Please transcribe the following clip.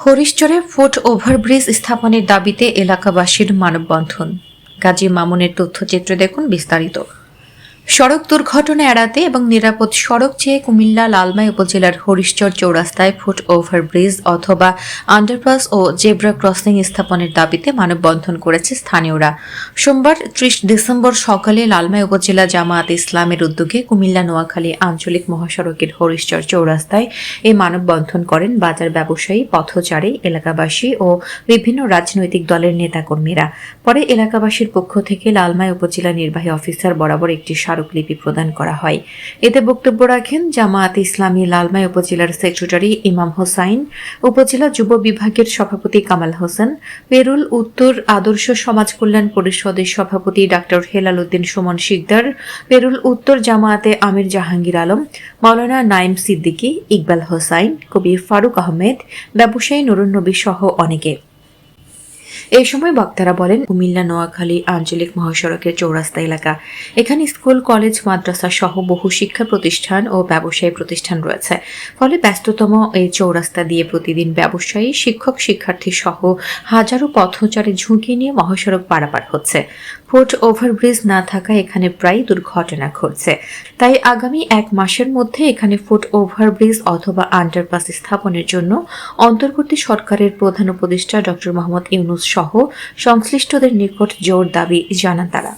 হরিশচরে foot overbridge স্থাপনের দাবিতে এলাকাবাসীর মানববন্ধন। গাজী মামুনের তথ্যচিত্র দেখুন বিস্তারিত। সড়ক দুর্ঘটনা এড়াতে এবং নিরাপদ সড়ক চেয়ে কুমিল্লা, লালমাই উপজেলার হরিশচর চৌরাস্তায় ফুট ওভারব্রিজ অথবা আন্ডারপাস ও জেব্রা ক্রসিং স্থাপনের দাবিতে মানববন্ধন করেছে স্থানীয়রা। সোমবার ত্রিশ ডিসেম্বর সকালে লালমাই উপজেলা জামায়াত ইসলামের উদ্যোগে কুমিল্লা, নোয়াখালী আঞ্চলিক মহাসড়কের হরিশচর চৌরাস্তায় এই মানববন্ধন করেন বাজার ব্যবসায়ী, পথচারী, এলাকাবাসী ও বিভিন্ন রাজনৈতিক দলের নেতাকর্মীরা। পরে এলাকাবাসীর পক্ষ থেকে লালমাই উপজেলা নির্বাহী অফিসার বরাবর একটি স্মারকলিপি প্রদান করা হয়। এতে বক্তব্য রাখেন জামায়াত ইসলামী লালমাই উপজেলার সেক্রেটারি ইমাম হোসাইন, উপজেলা যুব বিভাগের সভাপতি কামাল হোসেন, পেরুল উত্তর আদর্শ সমাজ কল্যাণ পরিষদের সভাপতি ডাক্তার হেলাল উদ্দিন সুমন শিকদার, পেরুল উত্তর জামায়াতে আমির জাহাঙ্গীর আলম, মাওলানা নাইম সিদ্দিকী, ইকবাল হোসাইন কবি ফারুক আহমেদ, ব্যবসায়ী নুরুন নবী সহ অনেকে। এই সময় বক্তারা বলেন, কুমিল্লা, নোয়াখালী, আঞ্চলিক মহাসড়কের চৌরাস্তা এলাকা। এখানে স্কুল, কলেজ, মাদ্রাসা সহ বহু শিক্ষা প্রতিষ্ঠান ও ব্যবসায়ী প্রতিষ্ঠান রয়েছে। ফলে ব্যস্ততম এই চৌরাস্তা দিয়ে প্রতিদিন ব্যবসায়ী, শিক্ষক, শিক্ষার্থী সহ হাজারো পথচারী ঝুঁকি নিয়ে মহাসড়ক পারাপার হচ্ছে। ফুট ওভারব্রিজ না থাকায় এখানে প্রায় দুর্ঘটনা ঘটছে। তাই আগামী এক মাসের মধ্যে এখানে ফুট ওভারব্রিজ অথবা আন্ডারপাস স্থাপনের জন্য অন্তর্বর্তী সরকারের প্রধান উপদেষ্টা ডক্টর মোহাম্মদ ইউনুস সহ সংশ্লিষ্টদের নিকট জোর দাবি জানান তারা।